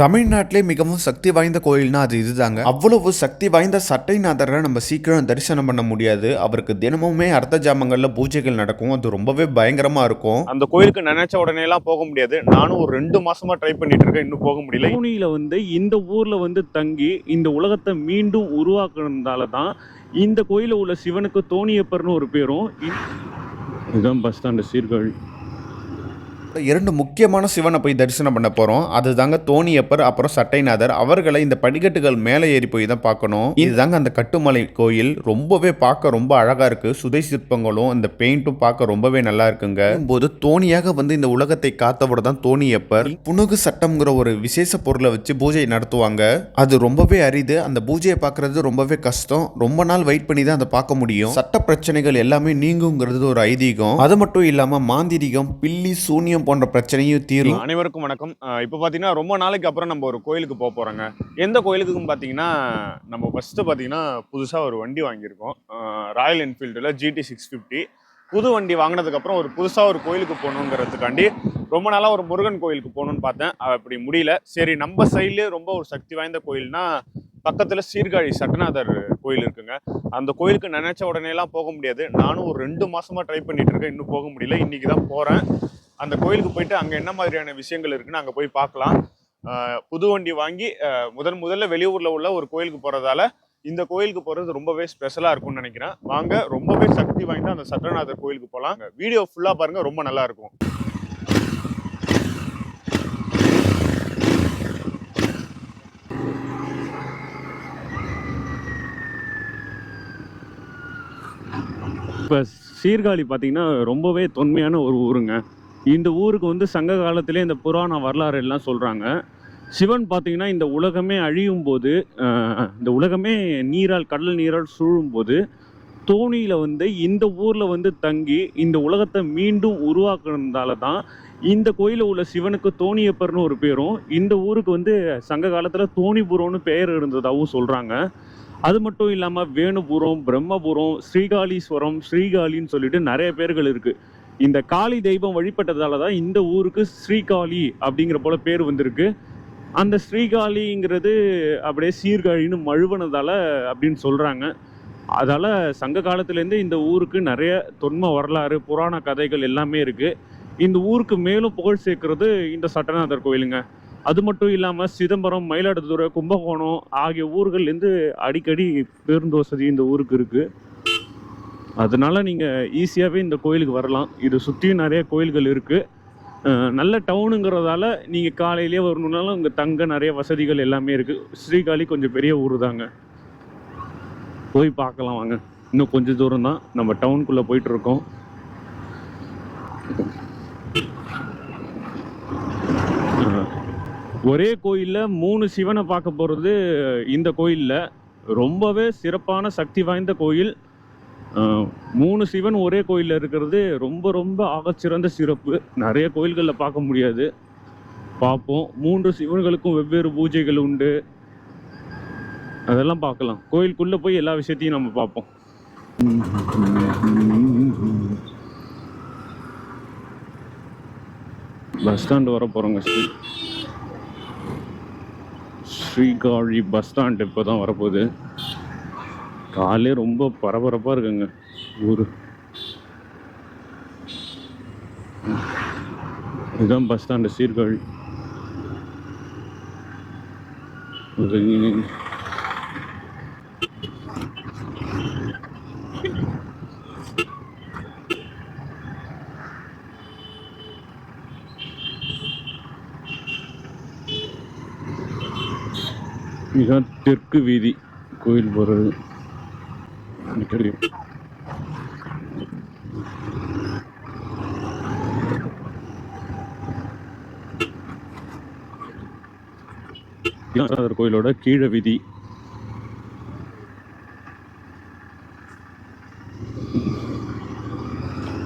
தமிழ்நாட்டிலே மிகவும் சக்தி வாய்ந்த கோயில்னா அது இதுதாங்க. அவ்வளவு சக்தி வாய்ந்த சட்டைநாதரை நம்ம சீக்கிரம் தரிசனம் பண்ண முடியாது. அவருக்கு தினமுமே அர்த்த ஜாமங்கள்ல பூஜைகள் நடக்கும். அது ரொம்பவே பயங்கரமா இருக்கும். அந்த கோயிலுக்கு நினைச்ச உடனே எல்லாம் போக முடியாது. நானும் ஒரு ரெண்டு மாசமா ட்ரை பண்ணிட்டு இருக்கேன். இன்னும் போக முடியல. பூனியில வந்து இந்த ஊர்ல வந்து தங்கி இந்த உலகத்தை மீண்டும் உருவாக்குனதால தான் இந்த கோயில உள்ள சிவனுக்கு தோணியப்பர்னு ஒரு பேரும். இதுதான் பஸ் ஸ்டாண்டு சீர்காழி. இரண்டு முக்கியமான சிவனை போய் தரிசனம் பண்ண போகிறோம் அதுதாங்க தோணியப்பர் அப்புறம் சட்டைநாதர். அவர்களை இந்த படிக்கட்டுகள் மேலே ஏறி போய் தான் பார்க்கணும். இதுதாங்க அந்த கட்டுமலை கோயில். ரொம்பவே பார்க்க ரொம்ப அழகாக இருக்குது சுதை சிற்பங்களும் இந்த பெயிண்ட்டும் பார்க்க ரொம்பவே நல்லா இருக்குங்க. போது தோணியாக வந்து இந்த உலகத்தை காத்தவர் தான் தோணியப்பர். புனுகு சட்டம்ங்கிற ஒரு விசேஷ பொருளை வச்சு பூஜை நடத்துவாங்க. அது ரொம்பவே அரிது. அந்த பூஜையை பார்க்கறது ரொம்பவே கஷ்டம். ரொம்ப நாள் வெயிட் பண்ணி தான் அதை பார்க்க முடியும். சட்ட பிரச்சனைகள் எல்லாமே நீங்குங்கிறது ஒரு ஐதீகம். அது மட்டும் இல்லாமல் மாந்திரிகம் பில்லி சூனியம் போன்ற பிரச்சனையும் தீரும். அனைவருக்கும் வணக்கம். இப்போ பார்த்தீங்கன்னா ரொம்ப நாளைக்கு அப்புறம் நம்ம ஒரு கோயிலுக்கு போக போகிறோங்க எந்த கோயிலுக்குன்னு பார்த்தீங்கன்னா நம்ம ஃபஸ்ட்டு பார்த்தீங்கன்னா புதுசாக ஒரு வண்டி வாங்கியிருக்கோம். ராயல் என்ஃபீல்டில் ஜிடி சிக்ஸ் ஃபிஃப்டி புது வண்டி வாங்கினதுக்கப்புறம் ஒரு புதுசாக ஒரு கோயிலுக்கு போகணுங்கிறதுக்காண்டி ரொம்ப நாளாக ஒரு முருகன் கோயிலுக்கு போகணுன்னு பார்த்தேன். அப்படி முடியல. சரி நம்ம சைட்லேயே ரொம்ப ஒரு சக்தி வாய்ந்த கோயில்னா பக்கத்தில் சீர்காழி சட்டநாதர் கோயில் இருக்குங்க. அந்த கோயிலுக்கு நினைச்ச உடனேலாம் போக முடியாது. நானும் ஒரு ரெண்டு மாசமா ட்ரை பண்ணிட்டு இருக்கேன். இன்னும் போக முடியல. இன்னைக்கு தான் போகிறேன் அந்த கோயிலுக்கு போயிட்டு அங்கே என்ன மாதிரியான விஷயங்கள் இருக்குன்னு அங்கே போய் பார்க்கலாம். புது வண்டி வாங்கி முதன் முதல்ல வெளியூரில் உள்ள ஒரு கோயிலுக்கு போகிறதால இந்த கோயிலுக்கு போகிறது ரொம்பவே ஸ்பெஷலாக இருக்கும்னு நினைக்கிறேன். வாங்க ரொம்பவே சக்தி வாய்ந்த அந்த சட்டநாதர் கோயிலுக்கு போகலாம் வீடியோ ஃபுல்லாக பாருங்கள் ரொம்ப நல்லாயிருக்கும் இப்போ சீர்காழி பார்த்தீங்கன்னா ரொம்பவே தொன்மையான ஒரு ஊருங்க. இந்த ஊருக்கு வந்து சங்க காலத்திலே இந்த புராண வரலாறு எல்லாம் சொல்கிறாங்க சிவன் பார்த்தீங்கன்னா இந்த உலகமே அழியும் போது இந்த உலகமே நீரால் கடல் நீரால் சூழும் போது தோணியில் வந்து இந்த ஊரில் வந்து தங்கி இந்த உலகத்தை மீண்டும் உருவாக்குனதால தான் இந்த கோயிலில் உள்ள சிவனுக்கு தோணியப்பர்னு ஒரு பேரும் இந்த ஊருக்கு வந்து சங்க காலத்தில் தோணிபுரம்னு பெயர் இருந்ததாகவும் சொல்கிறாங்க அது மட்டும் இல்லாமல் வேணுபுரம் பிரம்மபுரம் ஸ்ரீகாளீஸ்வரம் ஸ்ரீகாளின்னு சொல்லிட்டு நிறைய பேர்கள் இருக்குது இந்த காளி தெய்வம் வழிபட்டதால தான் இந்த ஊருக்கு ஸ்ரீகாளி அப்படிங்கிற போல பேர் வந்திருக்கு. அந்த ஸ்ரீகாளிங்கிறது அப்படியே சீர்காழின்னு மழுவனதால அப்படின்னு சொல்கிறாங்க அதால் சங்க காலத்துலேருந்து இந்த ஊருக்கு நிறைய தொன்ம வரலாறு புராண கதைகள் எல்லாமே இருக்குது இந்த ஊருக்கு மேலும் புகழ் சேர்க்கறது இந்த சட்டநாதர் கோயிலுங்க. அது மட்டும் இல்லாமல் சிதம்பரம் மயிலாடுதுறை கும்பகோணம் ஆகிய ஊர்கள்லேருந்து அடிக்கடி பேருந்து வசதி இந்த ஊருக்கு இருக்குது அதனால நீங்கள் ஈஸியாகவே இந்த கோயிலுக்கு வரலாம். இது சுற்றியும் நிறைய கோயில்கள் இருக்குது நல்ல டவுனுங்கிறதால நீங்கள் காலையிலேயே வரணுன்னாலும் இங்கே தங்க நிறைய வசதிகள் எல்லாமே இருக்குது ஸ்ரீகாளி கொஞ்சம் பெரிய ஊர் தாங்க. போய் பார்க்கலாம் வாங்க. இன்னும் கொஞ்சம் தூரம் தான். நம்ம டவுனுக்குள்ளே போயிட்டுருக்கோம். ஒரே கோயிலில் மூணு சிவனை பார்க்க போகிறது இந்த கோயிலில். ரொம்பவே சிறப்பான சக்தி வாய்ந்த கோயில். மூணு சிவன் ஒரே கோயிலில் இருக்கிறது ரொம்ப ரொம்ப ஆகச்சிறந்த சிறப்பு. நிறைய கோயில்களில் பார்க்க முடியாது. பார்ப்போம். மூன்று சிவன்களுக்கும் வெவ்வேறு பூஜைகள் உண்டு. அதெல்லாம் பார்க்கலாம். கோயிலுக்குள்ளே போய் எல்லா விஷயத்தையும் நம்ம பார்ப்போம். பஸ் ஸ்டாண்டு வர போகிறோங்க ஸ்ரீ. ஸ்ரீகாழி பஸ் ஸ்டாண்ட் இப்போ தான் வரப்போகுது. காலே ரொம்ப பரபரப்பாக இருக்குங்க. ஊர். இதுதான் பஸ் ஸ்டாண்டு சீர்காழி. இதுதான் தெற்கு வீதி கோயில் போகிறது அடிக்கடி தியாகராஜர் கோயிலோட கீழ வீதி.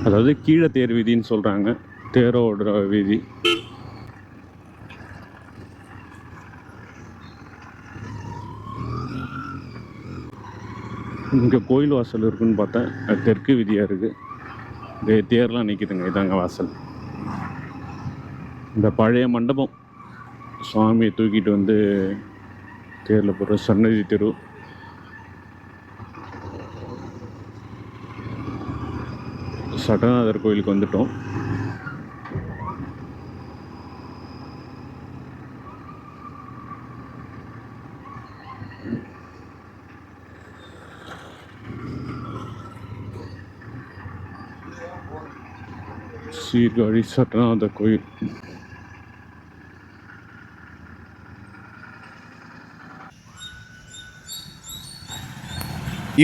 அதாவது கீழே தேர் வீதின்னு சொல்றாங்க. தேரோட வீதி. இங்கே கோயில் வாசல் இருக்குன்னு பார்த்தேன். அது தெற்கு விதியாக இருக்குது இந்த தேர்லாம் நிற்கிதுங்க இதாங்க வாசல். இந்த பழைய மண்டபம். சுவாமியை தூக்கிட்டு வந்து தேரில் போகிற சன்னதி தெரு. சட்டநாதர் கோயிலுக்கு வந்துட்டோம். சீர்காழி சட்டநாதர் கோயில்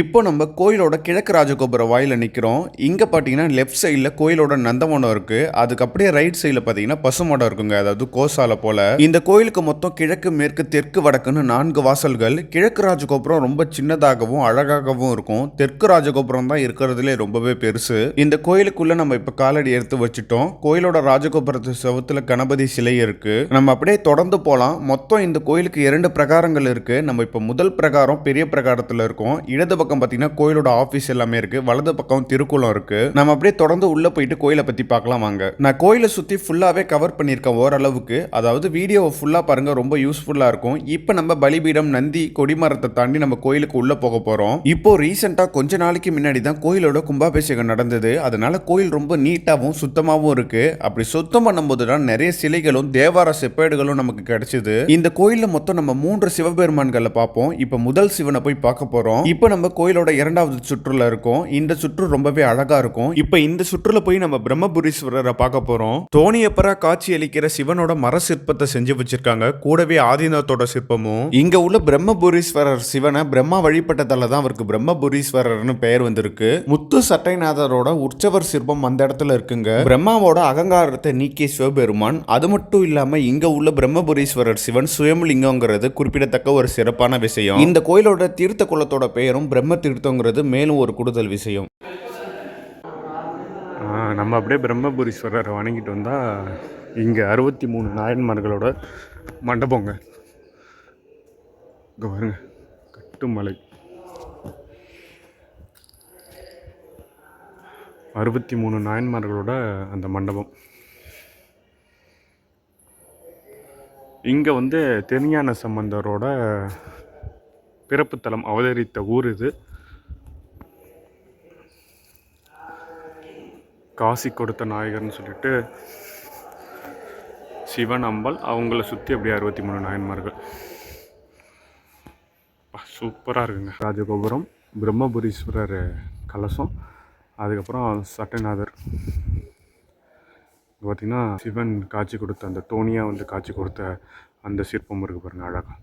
இப்போ நம்ம கோயிலோட கிழக்கு ராஜகோபுர வாயில் நிற்கிறோம் இங்கே பார்த்தீங்கன்னா லெஃப்ட் சைடில் கோயிலோட நந்தவனம் இருக்குது அதுக்கு அப்படியே ரைட் சைடில் பார்த்தீங்கன்னா பசுமடம் இருக்குங்க. அதாவது கோசாலை போல். இந்த கோயிலுக்கு மொத்தம் கிழக்கு மேற்கு தெற்கு வடக்குன்னு நான்கு வாசல்கள். கிழக்கு ராஜகோபுரம் ரொம்ப சின்னதாகவும் அழகாகவும் இருக்கும். தெற்கு ராஜகோபுரம் தான் இருக்கிறதுலே ரொம்பவே பெருசு. இந்த கோயிலுக்குள்ளே நம்ம இப்போ காலடி எடுத்து வச்சுட்டோம். கோயிலோட ராஜகோபுரத்து செவத்தில் கணபதி சிலை இருக்குது நம்ம அப்படியே தொடர்ந்து போகலாம் மொத்தம் இந்த கோயிலுக்கு இரண்டு பிரகாரங்கள் இருக்குது நம்ம இப்போ முதல் பிரகாரம் பெரிய பிரகாரத்தில் இருக்கோம். இடது பக்கம் பார்த்தீங்கன்னா கோயிலோட ஆஃபீஸ் எல்லாமே இருக்கு. வலது பக்கம் திருக்குளம் இருக்கு. நம்ம அப்படியே தொடர்ந்து உள்ள போயிட்டு கோயிலை பத்தி பார்க்கலாம் வாங்க. நான் கோயிலை சுத்தி ஃபுல்லாவே கவர் பண்ணியிருக்கேன் ஓரளவுக்கு. அதாவது வீடியோவை ஃபுல்லா பாருங்க ரொம்ப யூஸ்ஃபுல்லா இருக்கும். இப்போ நம்ம பலிபீடம் நந்தி கொடிமரத்தை தாண்டி நம்ம கோயிலுக்கு உள்ள போக போறோம். இப்போ ரீசெண்டா கொஞ்ச நாளைக்கு முன்னாடி தான் கோயிலோட கும்பாபிஷேகம் நடந்தது. அதனால கோயில் ரொம்ப நீட்டாகவும் சுத்தமாகவும் இருக்கு. அப்படி சுத்தம் பண்ணும்போது தான் நிறைய சிலைகளும் தேவார செப்பேடுகளும் நமக்கு கிடைச்சது. இந்த கோயிலில் மொத்தம் நம்ம மூன்று சிவபெருமான்களை பார்ப்போம். இப்போ முதல் சிவனை போய் பார்க்க போறோம். இப்போ நம்ம கோயிலோட இரண்டாவது சுற்றுல இருக்கோம். இந்த சுற்று ரொம்பவே அழகா இருக்கும். இப்போ இந்த சுற்றுல போய் நம்ம பிரம்மபுரீஸ்வரரை பார்க்க போறோம். தோணியப்பரா காட்சி அளிக்கிற சிவனோட மர சிற்பத்தை செஞ்சு வச்சிருக்காங்க. கூடவே ஆதினத்தோட சிற்பமும். இங்க உள்ள பிரம்மபுரீஸ்வரர் சிவனை பிரம்மா வழிபட்டதால தான் அவருக்கு பிரம்மபுரீஸ்வரர்னு பெயர் வந்திருக்கு. முத்து சட்டைநாதரோட உற்சவர் சிற்பம் அந்த இடத்துல இருக்குங்க. பிரம்மாவோட அகங்காரத்தை நீக்கிய சிவபெருமான். அது மட்டும் இல்லாம இங்க உள்ள பிரம்மபுரீஸ்வரர் சிவன் சுயமலிங்கம்ங்கிறது குறிப்பிடத்தக்க ஒரு சிறப்பான விஷயம். இந்த கோயிலோட தீர்த்த குலத்தோட பெயரும் பிரம்ம தீர்த்தங்கிறது மேலும் ஒரு கூடுதல் விஷயம். நம்ம அப்படியே பிரம்மபுரீஸ்வரரை வணங்கிட்டு வந்தால் இங்கே அறுபத்தி மூணு நாயன்மார்களோட மண்டபங்க. இங்கே பாருங்க கட்டுமலை அறுபத்தி மூணு நாயன்மார்களோட அந்த மண்டபம். இங்கே வந்து திருஞான சம்பந்தரோட பிறப்புத்தலம் அவதரித்த ஊர் இது. காசி கொடுத்த நாயகர்னு சொல்லிட்டு சிவன் அம்பாள் அவங்கள சுற்றி அப்படியே அறுபத்தி மூணு நாயன்மார்கள் சூப்பராக இருக்குங்க. ராஜகோபுரம் பிரம்மபுரீஸ்வரர் கலசம் அதுக்கப்புறம் சட்டநாதர். பார்த்திங்கன்னா சிவன் காட்சி கொடுத்த அந்த தோனியாக வந்து காட்சி கொடுத்த அந்த சிற்பம் இருக்குது பாருங்க அழகா.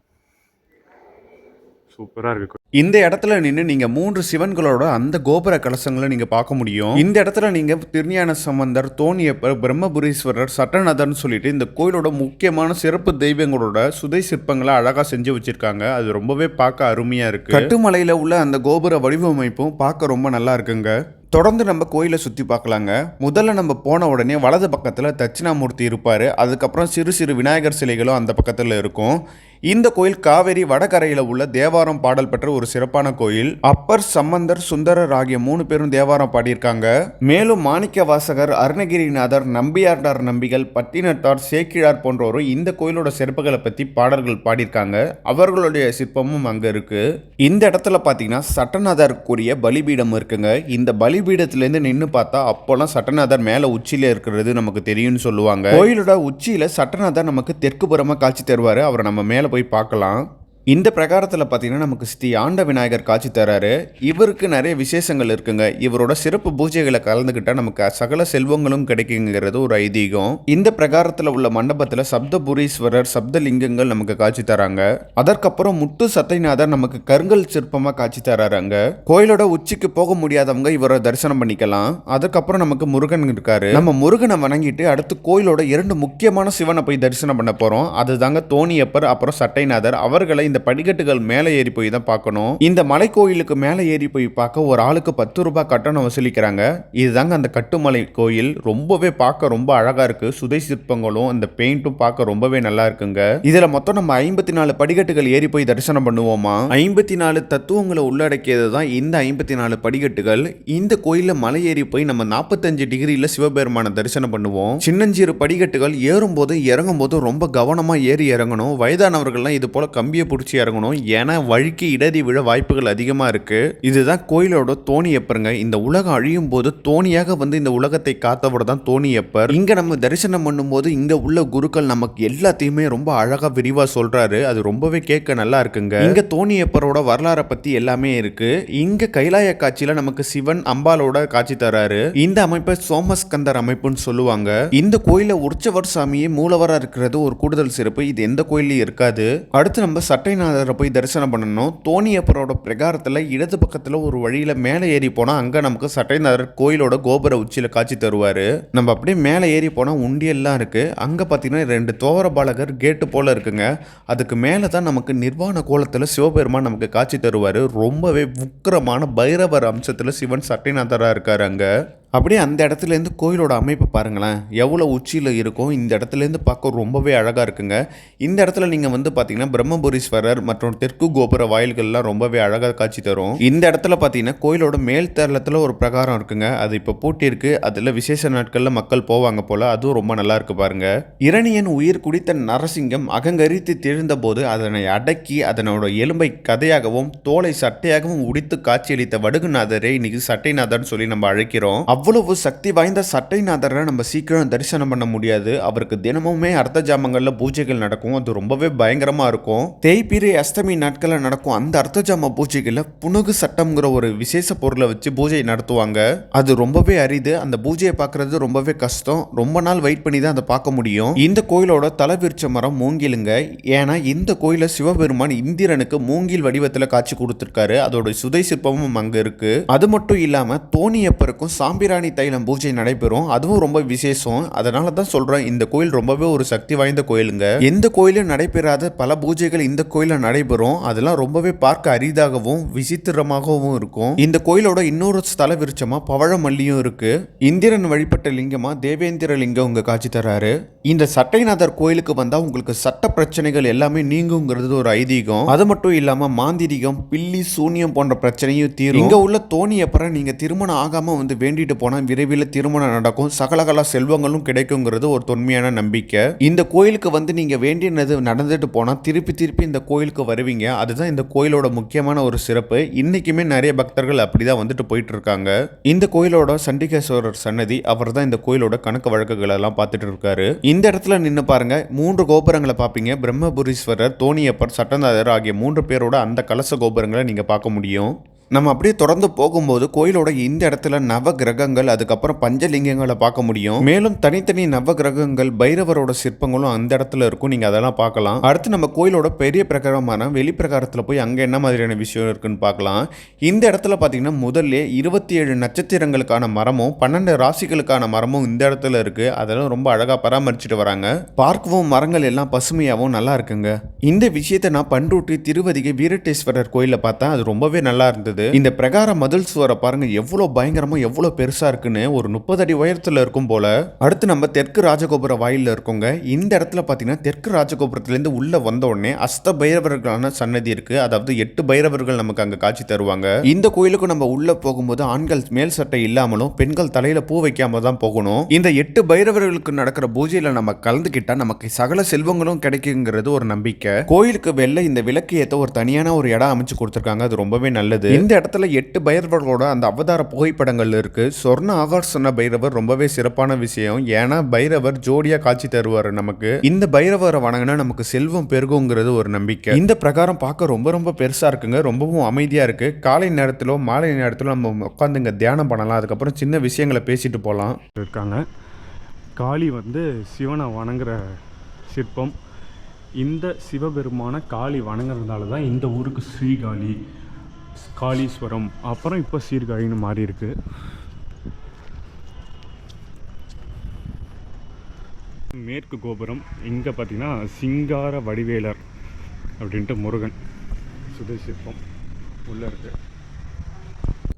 சூப்பராக இருக்கு. இந்த இடத்துல நின்று நீங்க மூன்று சிவன்களோட அந்த கோபுர கலசங்களை நீங்க பார்க்க முடியும். இந்த இடத்துல நீங்க திருஞான சம்பந்தர் தோணியப்பர் பிரம்மபுரீஸ்வரர் சட்டநாதர்னு சொல்லிட்டு இந்த கோயிலோட முக்கியமான சிறப்பு தெய்வங்களோட சுதை சிற்பங்களை அழகா செஞ்சு வச்சிருக்காங்க. அது ரொம்பவே பார்க்க அருமையா இருக்கு. கட்டுமலையில உள்ள அந்த கோபுர வடிவமைப்பும் பார்க்க ரொம்ப நல்லா இருக்குங்க. தொடர்ந்து நம்ம கோயிலை சுற்றி பார்க்கலாங்க. முதல்ல நம்ம போன உடனே வலது பக்கத்தில் தட்சிணாமூர்த்தி இருப்பார். அதுக்கப்புறம் சிறு சிறு விநாயகர் சிலைகளும் அந்த பக்கத்தில் இருக்கும். இந்த கோயில் காவேரி வடகரையில் உள்ள தேவாரம் பாடல் பெற்ற ஒரு சிறப்பான கோயில். அப்பர் சம்பந்தர் சுந்தரர் ஆகிய மூணு பேரும் தேவாரம் பாடியிருக்காங்க. மேலும் மாணிக்க வாசகர் அருணகிரிநாதர் நம்பியார்டார் நம்பிகள் பட்டினத்தார் சேக்கிழார் போன்றோரும் இந்த கோயிலோட சிறப்புகளை பற்றி பாடல்கள் பாடியிருக்காங்க. அவர்களுடைய சிற்பமும் அங்கே இருக்கு. இந்த இடத்துல பார்த்தீங்கன்னா சட்டநாதருக்குரிய பலிபீடம் இருக்குங்க. இந்த பலிபீடத்திலேருந்து நின்று பார்த்தா அப்போல்லாம் சட்டநாதர் மேலே உச்சியில் இருக்கிறது நமக்கு தெரியும்னு சொல்லுவாங்க. கோயிலோட உச்சியில் சட்டநாதர் நமக்கு தெற்கு புறமாக காட்சி தருவார். அவரை நம்ம மேலே போய் பார்க்கலாம். இந்த பிரகாரத்தில் பார்த்தீங்கன்னா நமக்கு ஸ்ரீ ஆண்ட விநாயகர் காட்சி தராரு. இவருக்கு நிறைய விசேஷங்கள் இருக்குங்க. இவரோட சிறப்பு பூஜைகளை கலந்துக்கிட்டால் நமக்கு சகல செல்வங்களும் கிடைக்குங்கிறது ஒரு ஐதீகம். இந்த பிரகாரத்தில் உள்ள மண்டபத்தில் சப்தபுரீஸ்வரர் சப்தலிங்கங்கள் நமக்கு காட்சி தராங்க. அதற்கப்புறம் முத்து சத்தைநாதர் நமக்கு கருங்கல் சிற்பமாக காட்சி தராங்க கோயிலோட உச்சிக்கு போக முடியாதவங்க இவரை தரிசனம் பண்ணிக்கலாம். அதுக்கப்புறம் நமக்கு முருகன் இருக்காரு. நம்ம முருகனை வணங்கிட்டு அடுத்து கோயிலோட இரண்டு முக்கியமான சிவனை போய் தரிசனம் பண்ண போறோம். அதுதாங்க தோணியப்பர் அப்புறம் சட்டைநாதர் அவர்களை இந்த படிக்கட்டுகள் மேலே ஏறி போய் தான் பார்க்கணும். இந்த மலை கோயிலுக்கு மேலே ஏறி போய் பார்க்க ஒரு ஆளுக்கு பத்து ரூபாய் கட்டணம் வசூலிக்கிறாங்க. இதுதாங்க அந்த கட்டுமலை கோயில். ரொம்பவே பார்க்க ரொம்ப அழகா இருக்கு. சுதை சிற்பங்களும் அந்த பெயிண்ட்டும் பார்க்க ரொம்பவே நல்லா இருக்குங்க. இதுல மொத்தம் நம்ம ஐம்பத்தி நாலு படிக்கட்டுகள் ஏறி போய் தரிசனம் பண்ணுவோமா? ஐம்பத்தி நாலு தத்துவங்களை உள்ளடக்கியது தான் இந்த ஐம்பத்தி நாலு படிக்கட்டுகள். இந்த கோயிலில் மலை ஏறி போய் நம்ம நாற்பத்தஞ்சு டிகிரியில சிவபெருமான தரிசனம் பண்ணுவோம். சின்னஞ்சிறு படிக்கட்டுகள் ஏறும்போது இறங்கும் போது ரொம்ப கவனமா ஏறி இறங்கணும். வயதானவர்கள்லாம் இது போல கம்பியை பிடிச்சி இறங்கணும். ஏன்னா வழிக்கு இடறி விழ வாய்ப்புகள் அதிகமா இருக்கு. இதுதான் கோயிலோட தோணியப்பருங்க. இந்த உலகம் அழியும் போது தோணியாக வந்து இந்த உலகத்தை காத்தவோட தான் தோணியப்பர். இங்க நம்ம தரிசனம் பண்ணும்போது இங்க உள்ள குருக்கள் நமக்கு எல்லாத்தையுமே ரொம்ப அழகா விரிவா சொல்றாரு. அது ரொம்பவே கேட்க நல்லா இருக்குங்க. தோணி தோணியப்பரோட வரலாறை பத்தி எல்லாமே இருக்கு. இங்க கைலாய காட்சியில் நமக்கு சிவன் அம்பாலோட காட்சி தராரு. இந்த அமைப்பை சோமஸ்கந்தர் அமைப்புன்னு சொல்லுவாங்க. இந்த கோயில உற்சவர் சாமியே மூலவரா இருக்கிறது ஒரு கூடுதல் சிறப்பு. இது எந்த கோயிலையும் இருக்காது. அடுத்து நம்ம சட்டைநாதரை போய் தரிசனம் பண்ணணும். தோணியப்பரோட பிரகாரத்தில் இடது பக்கத்தில் ஒரு வழியில் மேலே ஏறி போனால் அங்கே நமக்கு சட்டைநாதர் கோயிலோட கோபுர உச்சியில் காட்சி தருவார். நம்ம அப்படியே மேலே ஏறி போனால் உண்டியெல்லாம் இருக்குது அங்கே பார்த்தீங்கன்னா ரெண்டு தோவர பாலகர் கேட்டு போல் இருக்குங்க. அதுக்கு மேலே தான் நமக்கு நிர்வாண கோலத்தில் சிவபெருமான் நமக்கு காட்சி தருவார். ரொம்பவே உக்கிரமான பைரவர் அம்சத்தில் சிவன் சட்டைநாதராக இருக்கார் அங்கே. அப்படியே அந்த இடத்துலேருந்து கோயிலோட அமைப்பு பாருங்களேன். எவ்வளோ உச்சியில் இருக்கும். இந்த இடத்துலேருந்து பார்க்க ரொம்பவே அழகாக இருக்குங்க. இந்த இடத்துல நீங்கள் வந்து பார்த்தீங்கன்னா பிரம்மபுரீஸ்வரர் மற்றும் தெற்கு கோபுர வாயில்கள்லாம் ரொம்பவே அழகாக காட்சி தரும். இந்த இடத்துல பார்த்தீங்கன்னா கோயிலோட மேல் தரலத்தில் ஒரு பிரகாரம் இருக்குங்க. அது இப்போ பூட்டியிருக்கு அதில் விசேஷ நாட்களில் மக்கள் போவாங்க போல் அதுவும் ரொம்ப நல்லா இருக்கு பாருங்க. இரணியன் உயிர் குடித்த நரசிங்கம் அகங்கரித்து திழுந்த போது அதனை அடக்கி அதனோட எலும்பை கதையாகவும் தோலை சட்டையாகவும் உடித்து காட்சியளித்த வடுகுநாதரை இன்னைக்கு சட்டைநாதர்னு சொல்லி நம்ம அழைக்கிறோம். அவ்வளவு சக்தி வாய்ந்த சட்டைநாதரை நம்ம சீக்கிரம் தரிசனம் பண்ண முடியாது. அவருக்கு தினமுமே அர்த்த ஜாமங்களில் பூஜைகள் நடக்கும். அது ரொம்பவே பயங்கரமா இருக்கும். தேய்பிரி அஷ்டமி நாட்களில் நடக்கும் அந்த அர்த்த ஜாம பூஜைகளில் புனகு சட்டம்ங்கிற ஒரு விசேஷ பொருளை வச்சு பூஜை நடத்துவாங்க. அது ரொம்பவே அரிது. அந்த பூஜையை பார்க்கறது ரொம்பவே கஷ்டம். ரொம்ப நாள் வெயிட் பண்ணி தான் அதை பார்க்க முடியும். இந்த கோயிலோட தலைவிருச்ச மரம் மூங்கிலுங்க. ஏன்னா இந்த கோயில சிவபெருமான் இந்திரனுக்கு மூங்கில் வடிவத்தில் காட்சி கொடுத்துருக்காரு. அதோட சுதை சிற்பமும் அங்க இருக்கு. அது மட்டும் இல்லாம தோணியப்பருக்கும் சாம்பிராணி தைலம் பூஜை நடைபெறும். அதுவும் ரொம்ப விசேஷம். அதனால தான் சொல்றேன் இந்த கோயில் ரொம்பவே ஒரு சக்தி வாய்ந்த கோயிலுங்க. எந்த கோயிலும் நடைபெறாத பல பூஜைகள் இந்த கோயிலில் நடைபெறும். அதெல்லாம் ரொம்பவே பார்க்க அரிதாகவும் விசித்திரமாகவும் இருக்கும். இந்த கோயிலோட இன்னொரு ஸ்தல விருட்சமாக பவழமல்லியும் இருக்கு. இந்திரன் வழிபட்ட லிங்கமா தேவேந்திர லிங்கம் உங்க காட்சி தராரு. இந்த சட்டைநாதர் கோயிலுக்கு வந்தா உங்களுக்கு சட்ட பிரச்சனைகள் எல்லாமே நீங்குங்கிறது ஒரு ஐதீகம். அது மட்டும் இல்லாம மாந்திரிகம் பில்லி சூனியம் போன்ற பிரச்சனையும் தீரும். இங்க உள்ள தோணியப்புறம் நீங்க திருமணம் ஆகாம வந்து வேண்டிட்டு போனால் விரைவில் திருமணம் நடக்கும். சகலகலா செல்வங்களும் கிடைக்குங்கிறது ஒரு தொன்மையான நம்பிக்கை. இந்த கோயிலுக்கு வந்து நீங்கள் வேண்டியது நடந்துட்டு போனால் திருப்பி திருப்பி இந்த கோயிலுக்கு வருவீங்க. அதுதான் இந்த கோயிலோட முக்கியமான ஒரு சிறப்பு. இன்றைக்குமே நிறைய பக்தர்கள் அப்படிதான் வந்துட்டு போயிட்டு இருக்காங்க இந்த கோயிலோட சண்டிகேஸ்வரர் சன்னதி அவர் தான் இந்த கோயிலோட கணக்கு வழக்குகள் எல்லாம் பார்த்துட்டு இருக்காரு. இந்த இடத்துல நின்று பாருங்க. மூன்று கோபுரங்களை பார்ப்பீங்க. பிரம்மபுரீஸ்வரர் தோணியப்பர் சட்டநாதர் ஆகிய மூன்று பேரோட அந்த கலச கோபுரங்களை நீங்கள் பார்க்க முடியும். நம்ம அப்படியே தொடர்ந்து போகும்போது கோயிலோட இந்த இடத்துல நவ கிரகங்கள் அதுக்கப்புறம் பஞ்சலிங்கங்களை பார்க்க முடியும். மேலும் தனித்தனி நவ கிரகங்கள் பைரவரோட சிற்பங்களும் அந்த இடத்துல இருக்கும். நீங்க அதெல்லாம் பார்க்கலாம். அடுத்து நம்ம கோயிலோட பெரிய பிரகாரமான வெளிப்பிரகாரத்தில் போய் அங்கே என்ன மாதிரியான விஷயம் இருக்குன்னு பார்க்கலாம். இந்த இடத்துல பார்த்தீங்கன்னா முதல்ல இருபத்தி ஏழு நட்சத்திரங்களுக்கான மரமும் பன்னெண்டு ராசிகளுக்கான மரமும் இந்த இடத்துல இருக்கு. அதெல்லாம் ரொம்ப அழகாக பராமரிச்சுட்டு வராங்க. பார்க்கவும் மரங்கள் எல்லாம் பசுமையாகவும் நல்லா இருக்குங்க. இந்த விஷயத்தை நான் பண்ருட்டி திருவதிகை வீரட்டேஸ்வரர் கோயிலில் பார்த்தேன் அது ரொம்பவே நல்லா இருந்தது. இந்த பிரகார மதில் சுவரை பாருங்க எவ்வளோ பயங்கரமா எவ்வளோ பெருசா இருக்குன்னு ஒரு முப்பது அடி உயரத்தில் இருக்கும் போல. அடுத்து நம்ம தெற்கு ராஜகோபுர வாயில இருக்கோங்க. இந்த இடத்துல பார்த்தீங்கன்னா தெற்கு ராஜகோபுரத்துலேருந்து உள்ள வந்த உடனே அஸ்த பைரவர்களான சன்னதி இருக்கு. அதாவது எட்டு பைரவர்கள் நமக்கு அங்க காட்சி தருவாங்க. இந்த கோயிலுக்கு நம்ம உள்ள போகும்போது ஆண்கள் மேல் சட்டை இல்லாமலும் பெண்கள் தலையில பூ வைக்காம தான் போகணும். இந்த எட்டு பைரவர்களுக்கு நடக்கிற பூஜையில நம்ம கலந்துக்கிட்டா நமக்கு சகல செல்வங்களும் கிடைக்குங்கிறது ஒரு நம்பிக்கை. கோயிலுக்கு வெளில இந்த விளக்கு ஏத்த ஒரு தனியான ஒரு இடம் அமைச்சு கொடுத்துருக்காங்க. அது ரொம்பவே நல்லது. இந்த இடத்துல எட்டு பைரவர்களோட அந்த அவதார புகைப்படங்கள் இருக்குது சொர்ண ஆகர்ஷண பைரவர் ரொம்பவே சிறப்பான விஷயம். ஏன்னா பைரவர் ஜோடியாக காட்சி தருவார் நமக்கு. இந்த பைரவரை வணங்கினா நமக்கு செல்வம் பெருகுங்கிறது ஒரு நம்பிக்கை. இந்த பிரகாரம் பார்க்க ரொம்ப ரொம்ப பெருசாக இருக்குங்க. ரொம்பவும் அமைதியாக இருக்குது காலை நேரத்திலோ மாலை நேரத்திலோ நம்ம உட்காந்து இங்கே தியானம் பண்ணலாம். அதுக்கப்புறம் சின்ன விஷயங்களை பேசிட்டு போகலாம் இருக்காங்க. காளி வந்து சிவனை வணங்குற சிற்பம். இந்த சிவபெருமான காளி வணங்குறதுனால தான் இந்த ஊருக்கு ஸ்ரீகாளி காளீஸ்வரம் அப்புறம் இப்போ சீர்காழின்னு மாறி இருக்கு. மேற்கு கோபுரம் இங்கே பார்த்தீங்கன்னா சிங்கார வடிவேலர் அப்படின்ட்டு முருகன் சுதசிற்பம் உள்ளே இருக்குது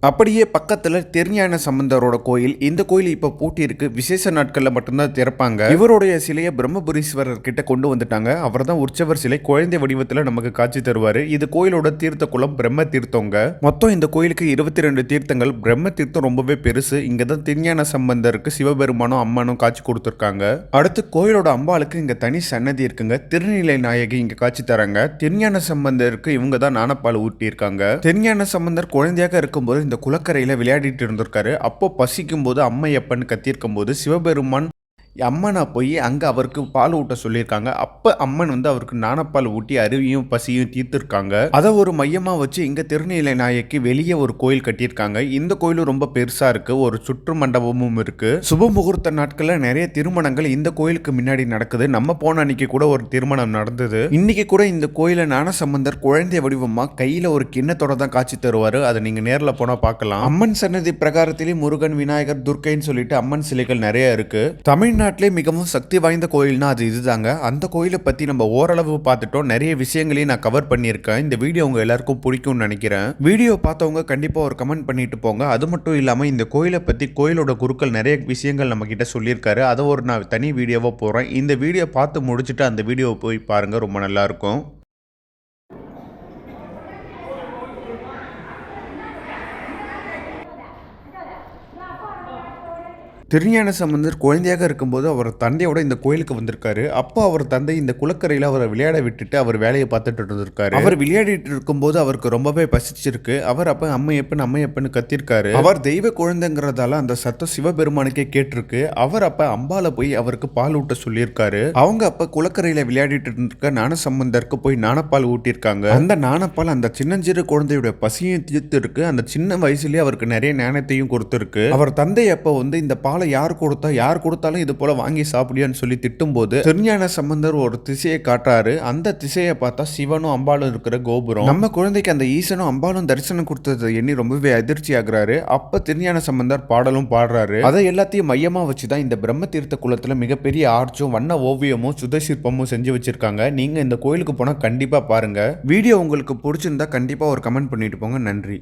அப்படியே பக்கத்துல திருஞான சம்பந்தரோட கோயில். இந்த கோயில் இப்ப பூட்டி இருக்கு விசேஷ நாட்கள்ல மட்டும்தான் திறப்பாங்க. இவருடைய சிலையை பிரம்மபுரீஸ்வரர் கிட்ட கொண்டு வந்துட்டாங்க. அவர் தான் உற்சவர் சிலை. குழந்தை வடிவத்துல நமக்கு காட்சி தருவாரு. இது கோயிலோட தீர்த்த குளம் பிரம்ம தீர்த்தங்க. மொத்தம் இந்த கோயிலுக்கு இருபத்தி ரெண்டு தீர்த்தங்கள். பிரம்ம தீர்த்தம் ரொம்பவே பெருசு. இங்கே தான் திருஞான சம்பந்தருக்கு சிவபெருமானும் அம்மனும் காட்சி கொடுத்துருக்காங்க. அடுத்து கோயிலோட அம்பாளுக்கு இங்க தனி சன்னதி இருக்குங்க. திருநிலை நாயகி இங்க காட்சி தராங்க. திருஞான சம்பந்தருக்கு இவங்க தான் நாணப்பால் ஊட்டி இருக்காங்க திருஞான சம்பந்தர் குழந்தையாக இருக்கும்போது இந்த குளக்கரையில் விளையாடிட்டு இருந்திருக்காரு. அப்போ பசிக்கும் போது அம்மையப்பன் கத்தியிருக்கும் போது சிவபெருமான் அம்மனை போய் அங்கே அவருக்கு பால் ஊட்ட சொல்லியிருக்காங்க. அப்போ அம்மன் வந்து அவருக்கு நாணப்பால் ஊட்டி அருவியும் பசியும் தீர்த்திருக்காங்க. அதை ஒரு மையமாக வச்சு இங்கே திருநீலை நாயக்கி வெளியே ஒரு கோயில் கட்டியிருக்காங்க. இந்த கோயிலும் ரொம்ப பெருசாக இருக்குது ஒரு சுற்று மண்டபமும் இருக்குது சுப முகூர்த்த நாட்களில் நிறைய திருமணங்கள் இந்த கோயிலுக்கு முன்னாடி நடக்குது. நம்ம போன அன்னைக்கு கூட ஒரு திருமணம் நடந்தது. இன்னைக்கு கூட இந்த கோயிலை ஞானசம்பந்தர் குழந்தை வடிவமாக கையில் ஒரு கிண்ணத்தோட தான் காட்சி தருவார். அதை நீங்கள் நேரில் போனால் பார்க்கலாம். அம்மன் சன்னதி பிரகாரத்திலே முருகன் விநாயகர் துர்க்கைன்னு சொல்லிட்டு அம்மன் சிலைகள் நிறைய இருக்குது தமிழ் தமிழ்நாட்டிலே மிகவும் சக்தி வாய்ந்த கோயில்னா அது இதுதாங்க. அந்த கோயிலை பற்றி நம்ம ஓரளவு பார்த்துட்டோம். நிறைய விஷயங்களையும் நான் கவர் பண்ணியிருக்கேன். இந்த வீடியோ உங்கள் எல்லாருக்கும் பிடிக்கும்னு நினைக்கிறேன். வீடியோ பார்த்தவங்க கண்டிப்பாக ஒரு கமெண்ட் பண்ணிட்டு போங்க. அது மட்டும் இல்லாமல் இந்த கோயிலை பற்றி கோயிலோட குருக்கள் நிறைய விஷயங்கள் நம்ம கிட்ட சொல்லியிருக்காரு. அதை ஒரு நான் தனி வீடியோவாக போகிறேன் இந்த வீடியோ பார்த்து முடிச்சுட்டு அந்த வீடியோவை போய் பாருங்கள் ரொம்ப நல்லாயிருக்கும் திருஞான சம்பந்தர் குழந்தையாக இருக்கும்போது அவர் தந்தையோட இந்த கோயிலுக்கு வந்திருக்காரு. அப்போ அவர் தந்தை இந்த குளக்கரையில் அவரை விளையாட விட்டுட்டு அவர் வேலையை பார்த்துட்டு இருந்திருக்காரு. அவர் விளையாடிட்டு இருக்கும்போது அவருக்கு ரொம்பவே பசிச்சிருக்கு. அவர் அப்ப அம்மையப்பன் அம்மையப்பன் கத்திருக்காரு. அவர் தெய்வ குழந்தைங்கிறதால அந்த சத்தம் சிவபெருமானுக்கே கேட்டிருக்கு. அவர் அப்ப அம்பால போய் அவருக்கு பால் ஊட்ட சொல்லியிருக்காரு. அவங்க அப்ப குளக்கரையில விளையாடிட்டு இருக்க ஞான சம்பந்தருக்கு போய் நாணப்பால் ஊட்டியிருக்காங்க. அந்த நாணப்பால் அந்த சின்னஞ்சிறு குழந்தையோட பசியும் தீர்த்து இருக்கு அந்த சின்ன வயசுலயே அவருக்கு நிறைய ஞானத்தையும் கொடுத்துருக்கு. அவர் தந்தை அப்ப வந்து இந்த பாலை யார் கொடுத்தா யார் கொடுத்தாலும் இது போல வாங்கி சாப்பிடியான்னு சொல்லி திட்டும்போது திருஞான சம்பந்தர் ஒரு திசையை காட்டுறாரு. அந்த திசையை பார்த்தா சிவனும் அம்பாளும் இருக்கிற கோபுரம். நம்ம குழந்தைக்கு அந்த ஈசனும் அம்பாளும் தரிசனம் கொடுத்ததை எண்ணி ரொம்பவே அதிர்ச்சி ஆகுறாரு. அப்ப திருஞான சம்பந்தர் பாடலும் பாடுறாரு. அதை எல்லாத்தையும் மையமா வச்சுதான் இந்த பிரம்ம தீர்த்த குளத்துல மிகப்பெரிய ஆர்ச்சும் வண்ண ஓவியமும் சுத சிற்பமும் செஞ்சு வச்சிருக்காங்க. நீங்க இந்த கோயிலுக்கு போனா கண்டிப்பா பாருங்க. வீடியோ உங்களுக்கு பிடிச்சிருந்தா கண்டிப்பா ஒரு கமெண்ட் பண்ணிட்டு போங்க. நன்றி.